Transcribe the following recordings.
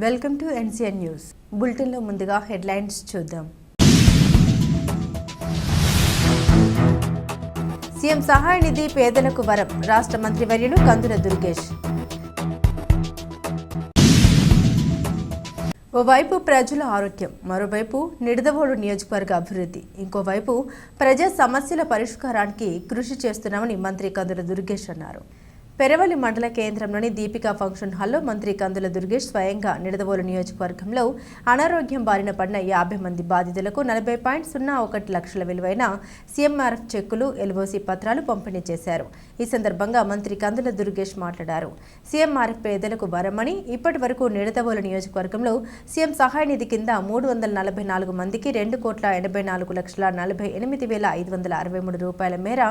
Welcome to NCN news బులెటిన్లో ముందుగా headlines చూద్దాం. సీఎం సహాయ నిధి పేదలకు వరం. రాష్ట్ర మంత్రి వర్యులు కందుల దుర్గేష్. ఓవైపు ప్రజల ఆరోగ్యం మరోవైపు నిడదవోడు నియోజకవర్గ అభివృద్ధి. ఇంకోవైపు ప్రజా సమస్యల పరిష్కారానికి కృషి చేస్తున్నామని మంత్రి కందుల దుర్గేష్ అన్నారు. పెరవలి మండల కేంద్రంలోని దీపికా ఫంక్షన్ హాల్లో మంత్రి కందుల దుర్గేష్ స్వయంగా నిడదవోలు నియోజకవర్గంలో అనారోగ్యం బారిన పడిన యాభై మంది బాధితులకు నలభై పాయింట్ సున్నా ఒకటి లక్షల విలువైన సీఎంఆర్ఎఫ్ చెక్కులు ఎల్ఓసి పత్రాలు పంపిణీ చేశారు. ఈ సందర్భంగా మంత్రి కందుల దుర్గేష్ మాట్లాడారు. సీఎంఆర్ఎఫ్ పేదలకు వరమని ఇప్పటి వరకు నిడదవోలు నియోజకవర్గంలో సీఎం సహాయ నిధి కింద మూడు వందల నలభై నాలుగు మందికి రెండు కోట్ల ఎనభై నాలుగు లక్షల నలభై ఎనిమిది వేల ఐదు వందల అరవై మూడు రూపాయల మేర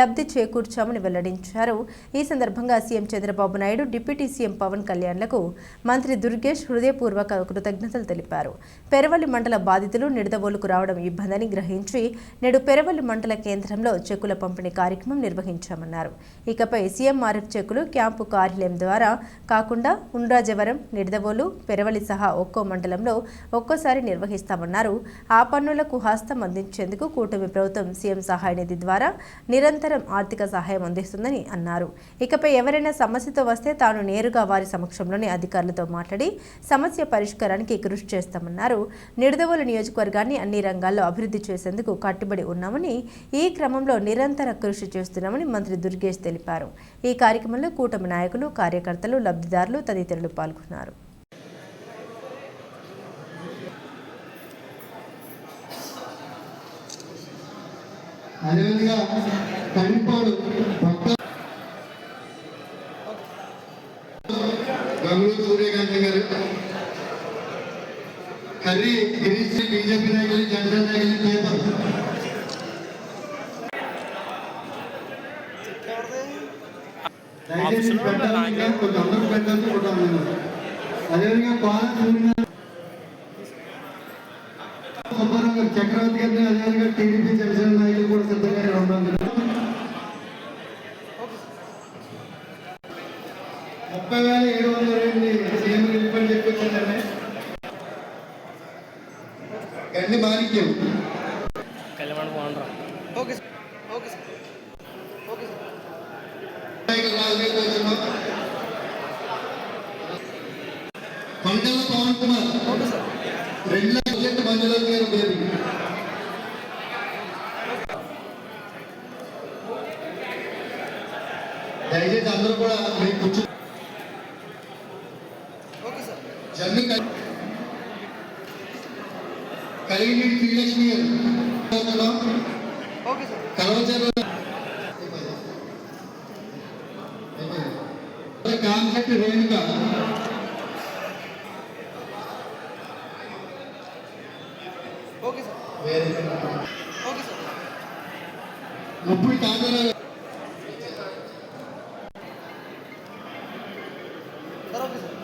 లబ్ధి చేకూర్చామని వెల్లడించారు. ఈ సందర్భంగా CM Chandrababu Naidu deputy CM Pawan కళ్యాణ్లకు మంత్రి దుర్గేష్ హృదయపూర్వక కృతజ్ఞతలు తెలిపారు. పెరవల్లి మండల బాధితులు నిడదవోలుకు రావడం ఇబ్బందని గ్రహించి నేడు పెరవల్లి మండల కేంద్రంలో చెక్కుల పంపిణీ కార్యక్రమం నిర్వహించామన్నారు. ఇకపై సీఎంఆర్ఎఫ్ చెక్కులు క్యాంపు కార్యాలయం ద్వారా కాకుండా ఉండ్రాజవరం నిడదవోలు పెరవలి సహా ఒక్కో మండలంలో ఒక్కోసారి నిర్వహిస్తామన్నారు. ఆ పన్నులకు హస్తం అందించేందుకు కూటమి ప్రభుత్వం సీఎం సహాయ నిధి ద్వారా నిరంతరం ఆర్థిక సహాయం అందిస్తుందని అన్నారు. ఇకపై ఎవరైనా సమస్యతో వస్తే తాను నేరుగా వారి సమక్షంలోనే అధికారులతో మాట్లాడి సమస్య పరిష్కారానికి కృషి చేస్తామన్నారు. నిడదవోలు నియోజకవర్గాన్ని అన్ని రంగాల్లో అభివృద్ధి చేసేందుకు కట్టుబడి ఉన్నామని ఈ క్రమంలో నిరంతర కృషి చేస్తున్నామని మంత్రి దుర్గేష్ తెలిపారు. ఈ కార్యక్రమంలో కూటమి నాయకులు కార్యకర్తలు లబ్ధిదారులు తదితరులు పాల్గొన్నారు. అదేవిధంగా కంపాడు కర్రీ గిరీష్ బీజేపీ నాయకులు జనసేన నాయకులు పేపర్ దయచేసి పెట్టాలని కొంచెం అందరూ పెట్టాలని కొట్టాను నేను అదేవిధంగా పాలన సూర్య సుబ్బారావు గారు చక్రవర్తి గారిని అదేవిధంగా టీడీపీ జనసేన నాయకులు కూడా సిద్ధంగా ఉన్నారు ముప్పై వేల ఏడు వందల రెండు సీఎం రిలీఫ్ అని చెప్పి వచ్చిందండి Gandi Manikyam. Kalyan okay sir. Okay sir. Okay sir. నాయకులు రాజకీయ వచ్చిన కొండల పవన్ కుమార్. రెండు లక్షల బేబీ దయచేసి అందరూ కూడా మీకు కూర్చో ఓకే సార్ జమ్మి కలిగి Srilakshmi garu okay sir Kalavacharla concept Renuka okay sir okay sir ముప్పై తాజారావు సార్ ఓకే సార్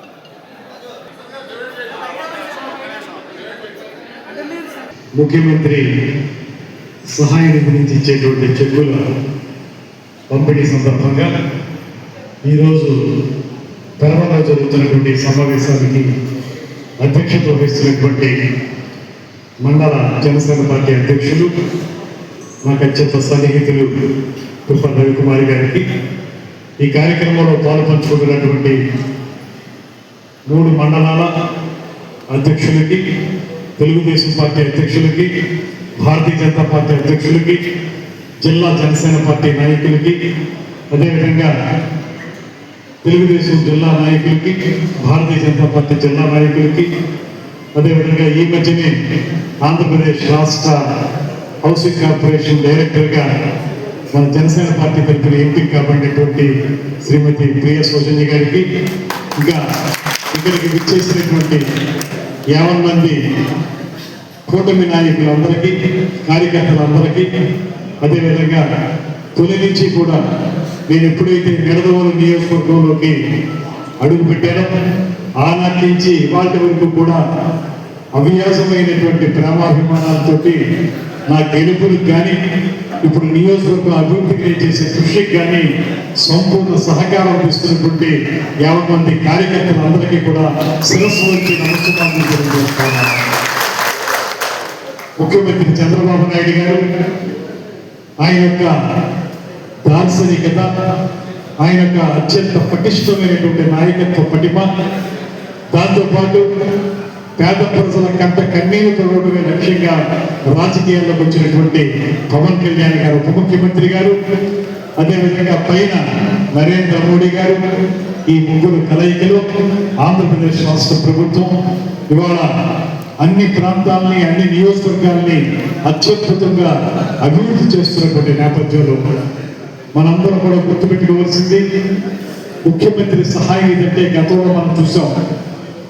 ముఖ్యమంత్రి సహాయ నిధి నుంచి ఇచ్చేటువంటి చెక్కుల పంపిణీ సందర్భంగా ఈరోజు పెరవలో జరుగుతున్నటువంటి సమావేశానికి అధ్యక్షత వహిస్తున్నటువంటి మండల జనసేన పార్టీ అధ్యక్షులు నాకు అత్యంత సన్నిహితులు తుఫాన్ రవికుమారి గారికి ఈ కార్యక్రమంలో పాల్పంచుకుంటున్నటువంటి మూడు మండలాల అధ్యక్షులకి తెలుగుదేశం పార్టీ అధ్యక్షులకి భారతీయ జనతా పార్టీ అధ్యక్షులకి జిల్లా జనసేన పార్టీ నాయకులకి అదేవిధంగా తెలుగుదేశం జిల్లా నాయకులకి భారతీయ జనతా పార్టీ జిల్లా నాయకులకి అదేవిధంగా ఈ మధ్యనే ఆంధ్రప్రదేశ్ రాష్ట్ర హౌసింగ్ కార్పొరేషన్ డైరెక్టర్గా మన జనసేన పార్టీ తరఫున ఎంపిక కాబడినటువంటి శ్రీమతి ప్రియ సౌజన్య గారికి ఇంకా ఇక్కడికి విచ్చేసినటువంటి యావన్ మంది కూటమి నాయకులందరికీ కార్యకర్తలందరికీ అదేవిధంగా తొలి నుంచి కూడా నేను ఎప్పుడైతే నిడదవోలు నియోజకవర్గంలోకి అడుగు పెట్టానో ఆనాటి నుంచి ఇవాళ వరకు కూడా అవ్యాసమైనటువంటి ప్రేమాభిమానాలతోటి నా గెలుపులకు కానీ ఇప్పుడు నియోజకవర్గం అభివృద్ధికి చేసే కృషికి కానీ సంపూర్ణ సహకారం ఇస్తున్నటువంటి యాభై మంది కార్యకర్తలందరికీ కూడా శిరస్సు వచ్చి నమస్కారం ముఖ్యమంత్రి చంద్రబాబు నాయుడు గారు ఆయన యొక్క దార్శనికత ఆయన యొక్క అత్యంత పటిష్టమైనటువంటి నాయకత్వ పటిమ దాంతోపాటు పేద ప్రజల కంట కన్నీరు తొడవడమే లక్ష్యంగా రాజకీయాల్లోకి వచ్చినటువంటి పవన్ కళ్యాణ్ గారు ఉప ముఖ్యమంత్రి గారు అదేవిధంగా పైన నరేంద్ర మోడీ గారు ఈ ముగ్గురు కలయికలో ఆంధ్రప్రదేశ్ రాష్ట్ర ప్రభుత్వం ఇవాళ అన్ని ప్రాంతాలని అన్ని నియోజకవర్గాల్ని అత్యద్భుతంగా అభివృద్ధి చేస్తున్నటువంటి నేపథ్యంలో మనందరం కూడా గుర్తుపెట్టుకోవాల్సింది ముఖ్యమంత్రి సహాయం ఏంటంటే గతంలో మనం చూసాం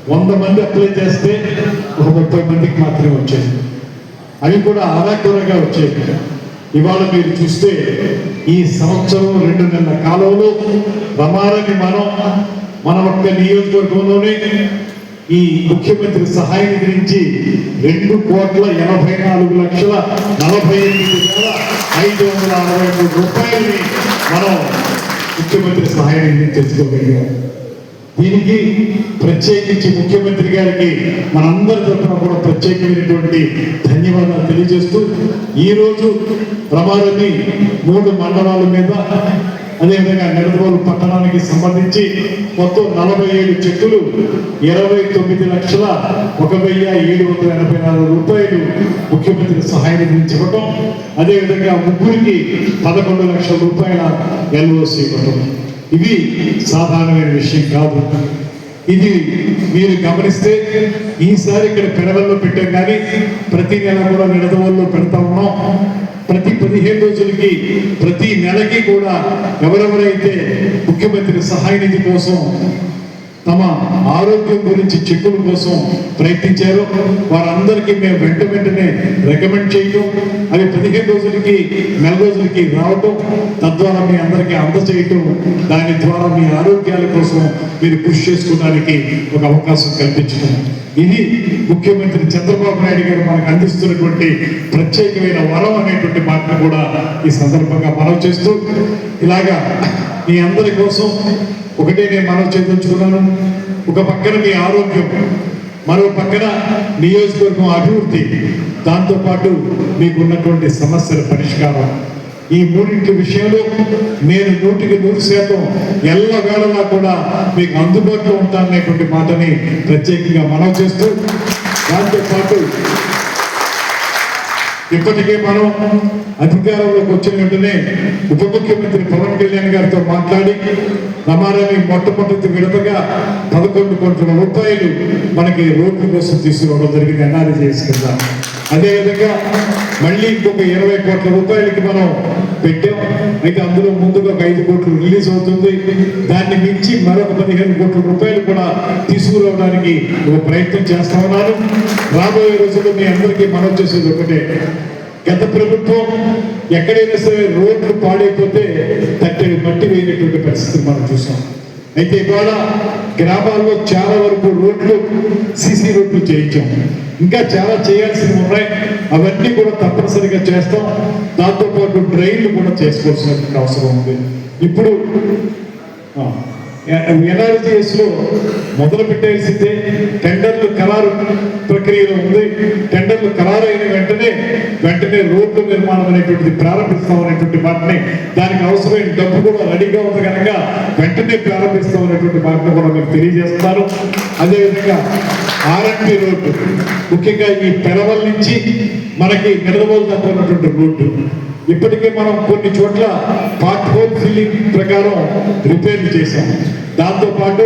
వంద మంది అప్లై చేస్తే ఒక ముప్పై మందికి మాత్రమే వచ్చేది అవి కూడా ఆరాకూరగా వచ్చేవి ఇవాళ మీరు చూస్తే ఈ సంవత్సరం రెండు నెలల కాలంలో రమారని మనం మన ఒక్క నియోజకవర్గంలోనే ఈ ముఖ్యమంత్రి సహాయం గురించి రెండు కోట్ల ఎనభై నాలుగు లక్షల నలభై ఎనిమిది వేల ఐదు వందల అరవై మూడు రూపాయలని మనం ముఖ్యమంత్రి సహాయం నిధి దీనికి ప్రత్యేకించి ముఖ్యమంత్రి గారికి మనందరి తరఫున కూడా ప్రత్యేకమైనటువంటి ధన్యవాదాలు తెలియజేస్తూ ఈరోజు ప్రమాదాన్ని మూడు మండలాల మీద అదేవిధంగా నిడదవోలు పట్టణానికి సంబంధించి మొత్తం నలభై ఏడు చెక్కులు ఇరవై తొమ్మిది లక్షల ఒక వెయ్యి ఏడు వందల ఎనభై నాలుగు రూపాయలు ముఖ్యమంత్రి సహాయం నిధి నుంచి ఇవ్వటం అదేవిధంగా ముగ్గురికి పదకొండు లక్షల రూపాయల ఎల్ఓసి ఇవ్వటం. ఇది సాధారణమైన విషయం కాదు. ఇది మీరు గమనిస్తే ఈసారి ఇక్కడ పెడవల్లో పెట్టాం కానీ ప్రతి నెల కూడా నిడదవల్లో పెడతా ఉన్నాం. ప్రతి పదిహేను రోజులకి ప్రతి నెలకి కూడా ఎవరెవరైతే ముఖ్యమంత్రి సహాయ నిధి కోసం తమ ఆరోగ్యం గురించి చెక్కుల కోసం ప్రయత్నించారో. వారందరికీ మేము వెంట వెంటనే రికమెండ్ చేయటం అవి పదిహేను రోజులకి నెల రోజులకి రావటం తద్వారా మీ అందరికీ అందజేయటం దాని ద్వారా మీ ఆరోగ్యాల కోసం మీరు కృషి చేసుకోవడానికి ఒక అవకాశం కల్పించడం ఇది ముఖ్యమంత్రి చంద్రబాబు నాయుడు గారు మనకు అందిస్తున్నటువంటి ప్రత్యేకమైన వరం అనేటువంటి మాటను కూడా ఈ సందర్భంగా మనం చేస్తూ ఇలాగా మీ అందరి కోసం ఒకటే నేను మనవి చేయించుకున్నాను ఒక పక్కన మీ ఆరోగ్యం మరో పక్కన నియోజకవర్గం అభివృద్ధి. దాంతోపాటు మీకున్నటువంటి సమస్యల పరిష్కారం. ఈ మూడింటి విషయంలో నేను నూటికి నూరు శాతం ఎల్లవేళలా కూడా మీకు అందుబాటులో ఉంటాననేటువంటి మాటని ప్రత్యేకంగా మనవి చేస్తూ దాంతోపాటు ఇప్పటికే మనం అధికారంలోకి వచ్చిన వెంటనే ఉప ముఖ్యమంత్రి పవన్ కళ్యాణ్ గారితో మాట్లాడి రమారాన్ని మొట్టమొదటి విడతగా పదకొండు కోట్ల రూపాయలు మనకి రోడ్ల కోసం తీసుకురావడం జరిగింది ఎన్ఆర్ఏ చేసుకుందాం అదేవిధంగా మళ్ళీ ఇంకొక ఇరవై కోట్ల రూపాయలకి మనం పెట్టాం. అయితే అందులో ముందుగా ఒక ఐదు కోట్లు రిలీజ్ అవుతుంది. దాన్ని మించి మరొక పదిహేను కోట్ల రూపాయలు కూడా తీసుకురావడానికి ఒక ప్రయత్నం చేస్తా ఉన్నాను. రాబోయే రోజుల్లో మీ అందరికీ మనం చేసేది ఒకటే. గత ప్రభుత్వం ఎక్కడైనా సరే రోడ్లు పాడైపోతే తట్టెడు మట్టి వేయనటువంటి పరిస్థితి మనం చూసాం. అయితే ఇవాళ గ్రామాల్లో చాలా వరకు రోడ్లు సీసీ రోడ్లు చేయించాం ఇంకా చాలా చేయాల్సినవి ఉన్నాయి. అవన్నీ కూడా తప్పనిసరిగా చేస్తాం. దాంతోపాటు డ్రైన్లు కూడా చేసుకోవాల్సిన అవసరం ఉంది. ఇప్పుడు ఎన్ఆర్జీఎస్లో మొదలు పెట్టేసిందే టెండర్లు ఖరారు ప్రక్రియలో ఉంది. టెండర్లు ఖరారు అయిన వెంటనే వెంటనే రోడ్లు నిర్మాణం అనేటువంటిది ప్రారంభిస్తాం అనేటువంటి మాటని దానికి అవసరమైన డబ్బు కూడా రెడీగా ఉంది కనుక వెంటనే ప్రారంభిస్తాం అనేటువంటి మాటను కూడా మీకు తెలియజేస్తారు అదేవిధంగా ఆర్ఎంపి రోడ్డు ముఖ్యంగా ఈ పెరవల్ నుంచి మనకి నిడదవోలు దాకా ఉన్నటువంటి రోడ్డు ఇప్పటికే మనం కొన్ని చోట్ల పార్ట్ హోల్ సీలింగ్ ప్రకారం రిపేర్లు చేశాం. దాంతోపాటు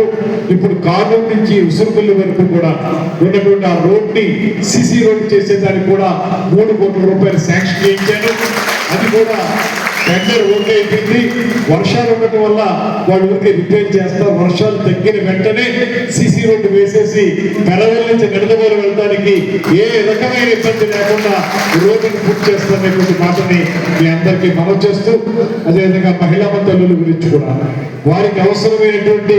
ఇప్పుడు కార్నూలు నుంచి ఉసురుపల్లి వరకు కూడా ఉన్నటువంటి ఆ రోడ్ని సిసి రోడ్ చేసేదానికి కూడా మూడు కోట్ల రూపాయలు శాంక్షన్ చేయించాను అది కూడా టెండర్ ఓకే అయిపోయింది. వర్షాలు ఉండటం వల్ల వాళ్ళు ఊరికి రిపేర్ చేస్తారు. వర్షాలు తగ్గిన వెంటనే సిసి రోడ్డు వేసేసి పెడవల నుంచి నిడదవోలు వెళ్ళడానికి ఏ రకమైన ఇబ్బంది లేకుండా రోడ్డు పూర్తి చేస్తారనేటువంటి మాటని మీ అందరికీ మనం చేస్తూ అదేవిధంగా మహిళా తల్లుల గురించి కూడా. వారికి అవసరమైనటువంటి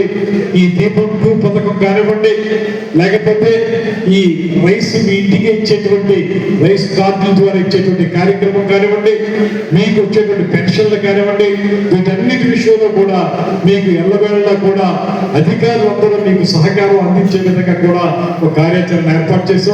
ఈ దీపం టూ పథకం కానివ్వండి లేకపోతే ఈ రైస్ మీ ఇంటికి ఇచ్చేటువంటి రైస్ కార్డుల ద్వారా ఇచ్చేటువంటి కార్యక్రమం కానివ్వండి మీకు వచ్చేటువంటి పెన్షన్లు కానివ్వండి వీటన్నిటి విషయంలో కూడా మీకు ఎల్లవేళలా కూడా అధికారులందరూ మీకు సహకారం అందించే విధంగా కూడా ఒక కార్యాచరణ ఏర్పాటు చేశాం.